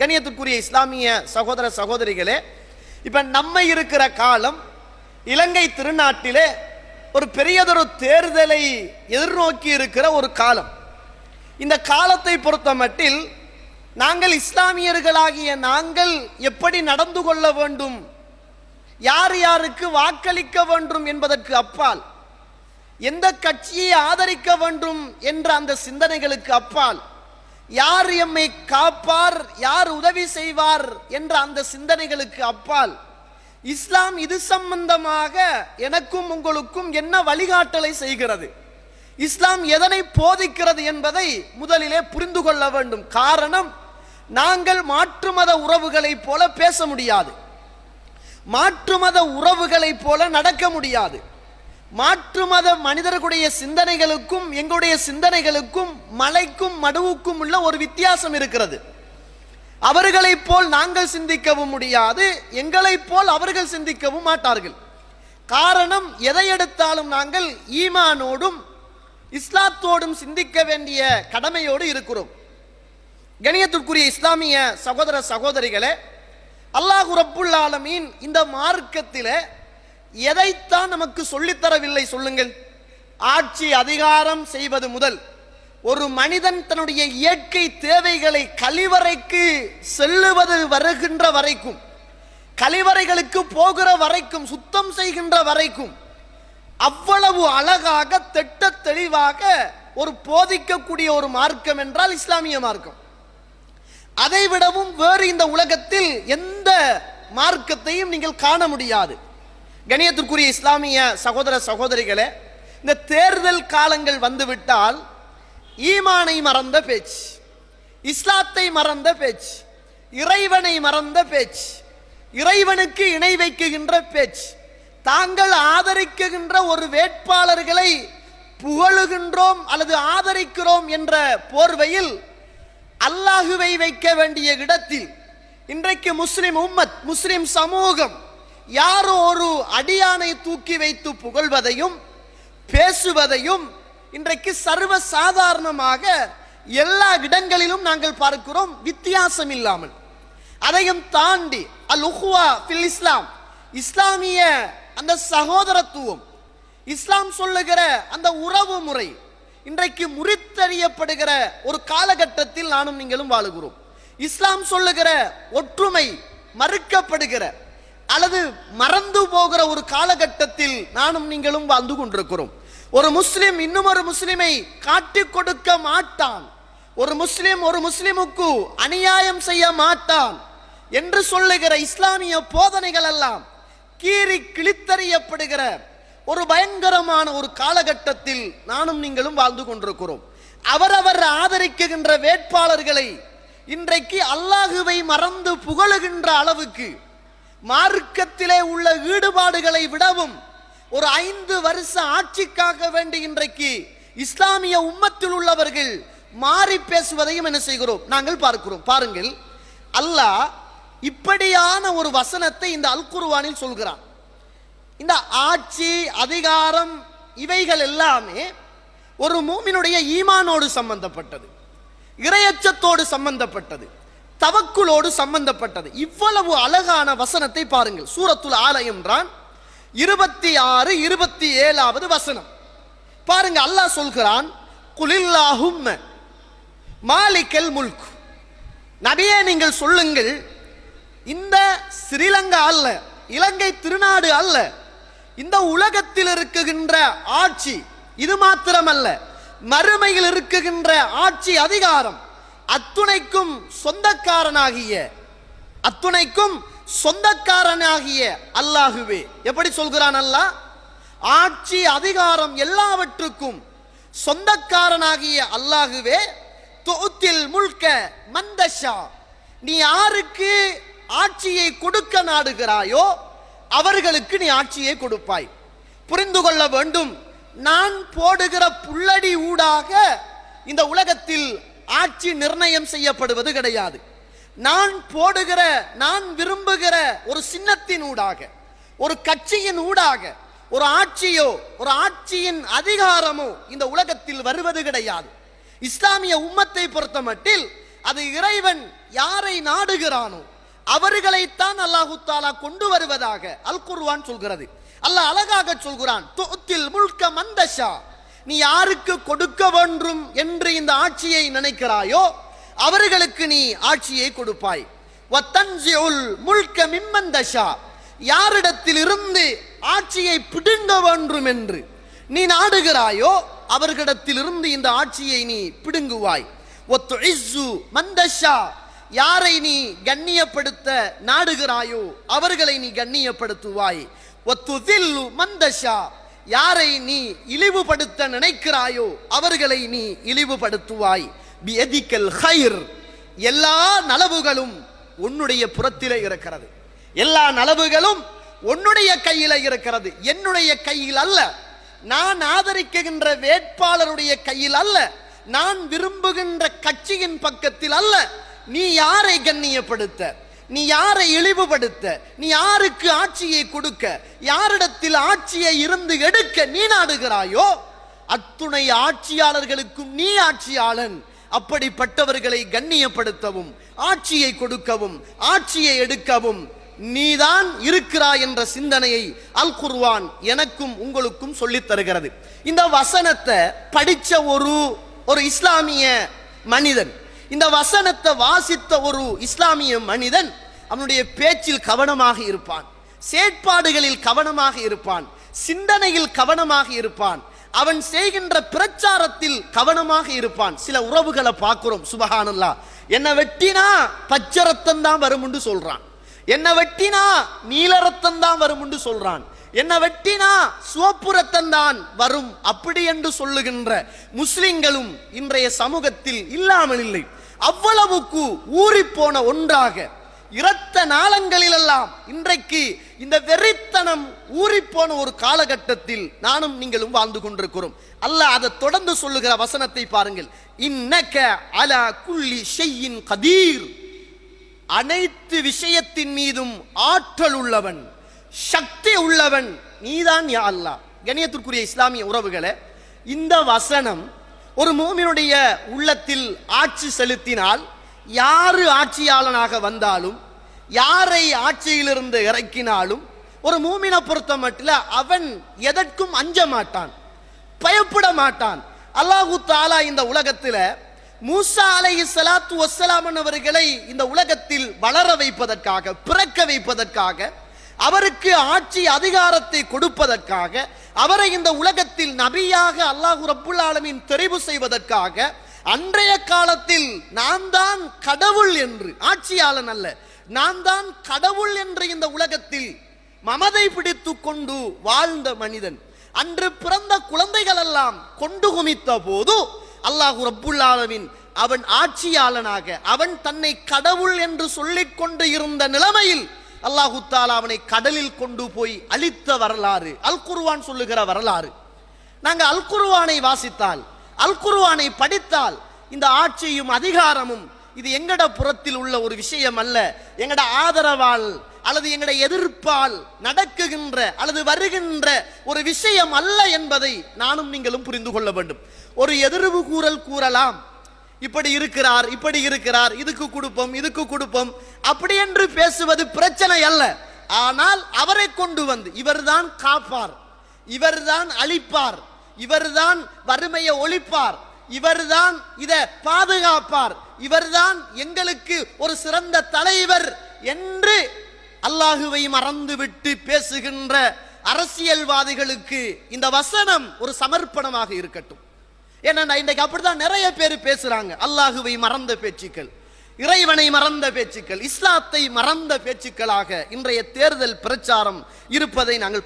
கணியத்துக்குரிய இஸ்லாமிய சகோதர சகோதரிகளே இப்ப நம்ம இருக்கிற காலம் இலங்கை திருநாட்டிலே ஒரு பெரியதொரு தேர்தலை எதிர்நோக்கி இருக்கிற ஒரு காலம். இந்த காலத்தை பொறுத்த மட்டில் நாங்கள் இஸ்லாமியர்களாகிய நாங்கள் எப்படி நடந்து கொள்ள வேண்டும்? யார் யாருக்கு வாக்களிக்க வேண்டும் என்பதற்கு அப்பால் எந்த கட்சியை ஆதரிக்க வேண்டும் என்ற அந்த சிந்தனைகளுக்கு அப்பால் யார் எம்மை காப்பார் யார் உதவி செய்வார் என்ற அந்த சிந்தனைகளுக்கு அப்பால் இஸ்லாம் இது சம்பந்தமாக எனக்கும் உங்களுக்கும் என்ன வழிகாட்டலை செய்கிறது? இஸ்லாம் எதனை போதிக்கிறது என்பதை முதலிலே புரிந்து கொள்ள வேண்டும். காரணம் நாங்கள் மாற்று மத உறவுகளைப் போல பேச முடியாது. மாற்று மத உறவுகளைப் போல நடக்க முடியாது. மாற்று மத மனிதர்களுடைய சிந்தனைகளுக்கும் எங்களுடைய சிந்தனைகளுக்கும் மலைக்கும் மடுவுக்கும் உள்ள ஒரு வித்தியாசம் இருக்கிறது. அவர்களைப் போல் நாங்கள் சிந்திக்கவும் முடியாது எங்களைப் போல் அவர்கள் சிந்திக்கவும் மாட்டார்கள். காரணம் எதை எடுத்தாலும் நாங்கள் ஈமானோடும் இஸ்லாத்தோடும் சிந்திக்க வேண்டிய கடமையோடு இருக்கிறோம். கணியத்திற்குரிய இஸ்லாமிய சகோதர சகோதரிகளே அல்லாஹு ரப்புல் ஆலமீன் இந்த மார்க்கத்திலே எதைத்தான் நமக்கு சொல்லித்தரவில்லை சொல்லுங்கள். ஆட்சி அதிகாரம் செய்வது முதல் ஒரு மனிதன் தன்னுடைய இயற்கை தேவைகளை கழிவறைக்கு செல்லுவது வருகின்ற வரைக்கும் கழிவறைகளுக்கு போகிற வரைக்கும் சுத்தம் செய்கின்ற வரைக்கும் அவ்வளவு அழகாக திட்ட தெளிவாக ஒரு போதிக்கக்கூடிய ஒரு மார்க்கம் என்றால் இஸ்லாமிய மார்க்கம். அதைவிடவும் வேறு இந்த உலகத்தில் எந்த மார்க்கத்தையும் நீங்கள் காண முடியாது. கணியத்திற்குரிய இஸ்லாமிய சகோதர சகோதரிகளே இந்த தேர்தல் காலங்கள் வந்துவிட்டால் ஈமானை மறந்த பேச்சு இஸ்லாத்தை மறந்த பேச்சு இறைவனை மறந்த பேச்சு இறைவனுக்கு இணை வைக்குகின்ற பேச்சு தாங்கள் ஆதரிக்குகின்ற ஒரு வேட்பாளர்களை புகழுகின்றோம் அல்லது ஆதரிக்கிறோம் என்ற போர்வையில் அல்லாஹுவை வைக்க வேண்டிய இடத்தில் இன்றைக்கு முஸ்லிம் உம்மத் முஸ்லிம் சமூகம் யாரோ ஒரு அடியானை தூக்கி வைத்து புகழ்வதையும் பேசுவதையும் இன்றைக்கு சர்வ சாதாரணமாக எல்லா இடங்களிலும் நாங்கள் பார்க்கிறோம் வித்தியாசம் இல்லாமல். அதையும் தாண்டி அல் உஹ்வா ஃபில் இஸ்லாம் இஸ்லாமிய அந்த சகோதரத்துவம் இஸ்லாம் சொல்லுகிற அந்த உறவு முறை இன்றைக்கு முறித்தறியப்படுகிற ஒரு காலகட்டத்தில் நானும் நீங்களும் வாழுகிறோம். இஸ்லாம் சொல்லுகிற ஒற்றுமை மறுக்கப்படுகிற அல்லது மறந்து போகிற ஒரு காலகட்டத்தில் நானும் நீங்களும் வாழ்ந்து கொண்டிருக்கிறோம். ஒரு முஸ்லிம் இன்னும் ஒரு முஸ்லிமை காட்டிக் கொடுக்க மாட்டான். ஒரு முஸ்லிம் ஒரு முஸ்லிமுக்கு அநியாயம் செய்ய மாட்டான் என்று சொல்லுகிற இஸ்லாமிய போதனைகள் எல்லாம் கீறி கிழித்தறியப்படுகிற ஒரு பயங்கரமான ஒரு காலகட்டத்தில் நானும் நீங்களும் வாழ்ந்து கொண்டிருக்கிறோம். அவரவர் ஆதரிக்குகின்ற வேட்பாளர்களை இன்றைக்கு அல்லாஹுவை மறந்து புகழுகின்ற அளவுக்கு மார்க்கத்திலே உள்ள ஈடுபாடுகளை விடவும் ஒரு ஐந்து வருஷ ஆட்சிக்காக வேண்டி இன்றைக்கு இஸ்லாமிய உம்மத்தில் உள்ளவர்கள் மாறி பேசுவதையும் என்ன செய்கிறோம்? நாங்கள் பார்க்கிறோம். பாருங்கள். அல்லாஹ் இப்படியான ஒரு வசனத்தை இந்த அல்குருவானில் சொல்கிறான். இந்த ஆட்சி அதிகாரம் இவைகள் எல்லாமே ஒரு மூமினுடைய ஈமானோடு சம்பந்தப்பட்டது. இரையச்சத்தோடு சம்பந்தப்பட்டது. தவக்குலோடு சம்பந்தப்பட்டது. இவ்வளவு அழகான வசனத்தை பாருங்கள். சூரத்துல் என்றான். இருபத்தி ஆறு இருபத்தி ஏழாவது வசனம். பாருங்க அல்லாஹ் சொல்கிறான் குலில்லாஹும் மாலிக்கல் முல்க். நபியே நீங்கள் சொல்லுங்கள் இந்த ஸ்ரீலங்கா அல்ல இலங்கை திருநாடு அல்ல இந்த உலகத்தில் இருக்குகின்ற ஆட்சி இது மாத்திரமல்ல மறுமையில் இருக்குகின்ற ஆட்சி அதிகாரம் அத்துணைக்கும் சொந்தக்காரனாகிய அத்துணைக்கும் சொந்தக்காரனாகிய அல்லாஹுவே. எப்படி சொல்கிறான் அல்லாஹ்? ஆட்சி அதிகாரம் எல்லாவற்றுக்கும் சொந்தக்காரனாகிய அல்லாஹுவே தொகுத்தில் முழுக்க மந்தஷா. நீ யாருக்கு ஆட்சியை கொடுக்க நாடுகிறாயோ அவர்களுக்கு நீ ஆட்சியை கொடுப்பாய். புரிந்து கொள்ள வேண்டும் நான் போடுகிற புள்ளடி ஊடாக இந்த உலகத்தில் ஆட்சி நிர்ணயம் செய்யப்படுவது கிடையாது. நான் போடுகிற நான் விரும்புகிற ஒரு சின்னத்தின் ஊடாக ஒரு கட்சியின் ஊடாக ஒரு ஆட்சியோ ஒரு ஆட்சியின் அதிகாரமோ இந்த உலகத்தில் வருவது கிடையாது. இஸ்லாமிய உம்மத்தை பொறுத்த மட்டில் அது இறைவன் யாரை நாடுகிறானோ அவர்களைத்தான் அல்லாஹு தாலா கொண்டு வருவதாக அல் குர்வான் சொல்கிறது. அல்லாஹ் அழகாக சொல்கிறான் துத்தில் முல்க மந்தஷா நீ யாருக்கு கொடுக்க வேண்டும் என்று இந்த ஆட்சியை நினைக்கிறாயோ அவர்களுக்கு நீ ஆட்சியை கொடுப்பாய். முல்க மிம்மந்தஷா யாரிடத்தில் இருந்து ஆட்சியை பிடுங்க வேண்டும் என்று நீ நாடுகிறாயோ அவர்களிடத்திலிருந்து இந்த ஆட்சியை நீ பிடுங்குவாய். ஒத்து மந்தஷா யாரை நீ கண்ணியப்படுத்த நாடுகிறாயோ அவர்களை நீ கண்ணியப்படுத்துவாய். ஒத்து மந்தஷா யாரை நீ இழிவுபடுத்த நினைக்கிறாயோ அவர்களை நீ இழிவுபடுத்துவாய். பியதிக்கல் ஹைர் எல்லா நலவுகளும் உன்னுடைய புறத்திலே இருக்கிறது. எல்லா நலவுகளும் உன்னுடைய கையில இருக்கிறது. என்னுடைய கையில் அல்ல. நான் ஆதரிக்கின்ற வேட்பாளருடைய கையில் அல்ல. நான் விரும்புகின்ற கட்சியின் பக்கத்தில் அல்ல. நீ யாரை கண்ணியப்படுத்த? நீ யாரை இழிவுபடுத்த? நீ யாருக்கு ஆட்சியை கொடுக்க? யாரிடத்தில் ஆட்சியை இருந்து எடுக்க நீ நாடுகிறாயோ அத்துணை ஆட்சியாளர்களுக்கும் நீ ஆட்சியாளன். அப்படிப்பட்டவர்களை கண்ணியப்படுத்தவும் ஆட்சியை கொடுக்கவும் ஆட்சியை எடுக்கவும் நீதான் இருக்கிறாய் என்ற சிந்தனையை அல் குர்வான் எனக்கும் உங்களுக்கும் சொல்லித் தருகிறது. இந்த வசனத்தை படிச்ச ஒரு ஒரு இஸ்லாமிய மனிதன் இந்த வசனத்தை வாசித்த ஒரு இஸ்லாமிய மனிதன் அவனுடைய பேச்சில் கவனமாக இருப்பான் செயற்பாடுகளில் கவனமாக இருப்பான் சிந்தனையில் கவனமாக இருப்பான் அவன் செய்கின்ற பிரச்சாரத்தில் கவனமாக இருப்பான். சில உறவுகளை பார்க்கிறோம் சுபஹானல்லா என்ன வெட்டினா பச்சை ரத்தம் தான் வரும்னு சொல்றான். என்ன வெட்டினா நீல ரத்தம் தான் வரும்னு சொல்றான். என்ன வெட்டினா சிவப்பு ரத்தம் தான் வரும் அப்படி என்று சொல்லுகின்ற முஸ்லிம்களும் இன்றைய சமூகத்தில் இல்லாமல் இல்லை. அவ்வளவுக்கு ஊறிப்போன ஒன்றாக. இரத்த நாளங்களிலெல்லாம் இன்றைக்கு இந்த வெறித்தனம் ஊறிப்போன ஒரு காலகட்டத்தில் நானும் நீங்களும் வாழ்ந்து கொண்டிருக்கிறோம். அல்ல அதை தொடர்ந்து சொல்லுகிற வசனத்தை பாருங்கள். இன்னக்க அல குள்ளி செய்யின் கதீர். அனைத்து விஷயத்தின் மீதும் ஆற்றல் உள்ளவன் சக்தி உள்ளவன் நீதான் யா அல்லாஹ். கணியத்திற்குரிய இஸ்லாமிய உறவுகளை இந்த வசனம் ஒரு மூமினுடைய உள்ளத்தில் ஆட்சி செலுத்தினால் யாரு ஆட்சியாளனாக வந்தாலும் யாரை ஆட்சியிலிருந்து இறக்கினாலும் ஒரு மூமினை பொறுத்த மட்டும் அவன் எதற்கும் அஞ்ச மாட்டான் பயப்பட மாட்டான். அல்லாஹு தாலா இந்த உலகத்தில் மூசா அலை சலாத்து வஸ்ஸலாம் அவர்களை இந்த உலகத்தில் வளர வைப்பதற்காக பிறக்க வைப்பதற்காக அவருக்கு ஆட்சி அதிகாரத்தை கொடுப்பதற்காக அவரை இந்த உலகத்தில் நபியாக அல்லாஹு ரப்புல் ஆலமின் தெரிவு செய்வதற்காக அன்றைய காலத்தில் நான் தான் கடவுள் என்று ஆட்சியாளன் அல்ல நான் தான் கடவுள் என்று இந்த உலகத்தில் மமதை பிடித்து கொண்டு வாழ்ந்த மனிதன். அன்று பிறந்த குழந்தைகள் எல்லாம் கொண்டு குமித்த போது அல்லாஹு ரப்புல் அவன் ஆட்சியாளனாக அவன் தன்னை கடவுள் என்று சொல்லிக் கொண்டு இருந்த நிலைமையில் அல்லாஹு தாலா அவனை கடலில் கொண்டு போய் அழித்த வரலாறு அல் குருவான் சொல்லுகிற வரலாறு. நாங்கள் அல் குருவானை வாசித்தால் அல் குருவானை படித்தால் இந்த ஆட்சியும் அதிகாரமும் இது எங்கட புறத்தில் உள்ள ஒரு விஷயம் அல்ல. எங்கட ஆதரவால் அல்லது எங்கட எதிர்ப்பால் நடக்குகின்ற அல்லது வருகின்ற ஒரு விஷயம் அல்ல என்பதை நானும் நீங்களும் புரிந்து கொள்ள வேண்டும். ஒரு எதிர்வு கூறல் கூறலாம் இப்படி இருக்கிறார் இப்படி இருக்கிறார் இதுக்கு கொடுப்போம் இதுக்கு கொடுப்போம். அப்படி என்று பேசுவது பிரச்சனை அல்ல. ஆனால் அவரை கொண்டு வந்து இவர்தான் காப்பார். இவர்தான் அழிப்பார். இவர்தான் வறுமையை ஒழிப்பார். இவர்தான் இத பாதுகாப்பார். இவர்தான் எங்களுக்கு ஒரு சிறந்த தலைவர் என்று அல்லாஹுவை மறந்துவிட்டு பேசுகின்ற அரசியல்வாதிகளுக்கு இந்த வசனம் ஒரு சமர்ப்பணமாக இருக்கட்டும். ஏன்னா இன்றைக்கு அப்படிதான் நிறைய பேர் பேசுறாங்க. அல்லாஹுவை மறந்த பேச்சுக்கள் இறைவனை மறந்த பேச்சுக்கள் இஸ்லாத்தை மறந்த பேச்சுக்களாக இன்றைய தேர்தல் பிரச்சாரம் இருப்பதை நாங்கள்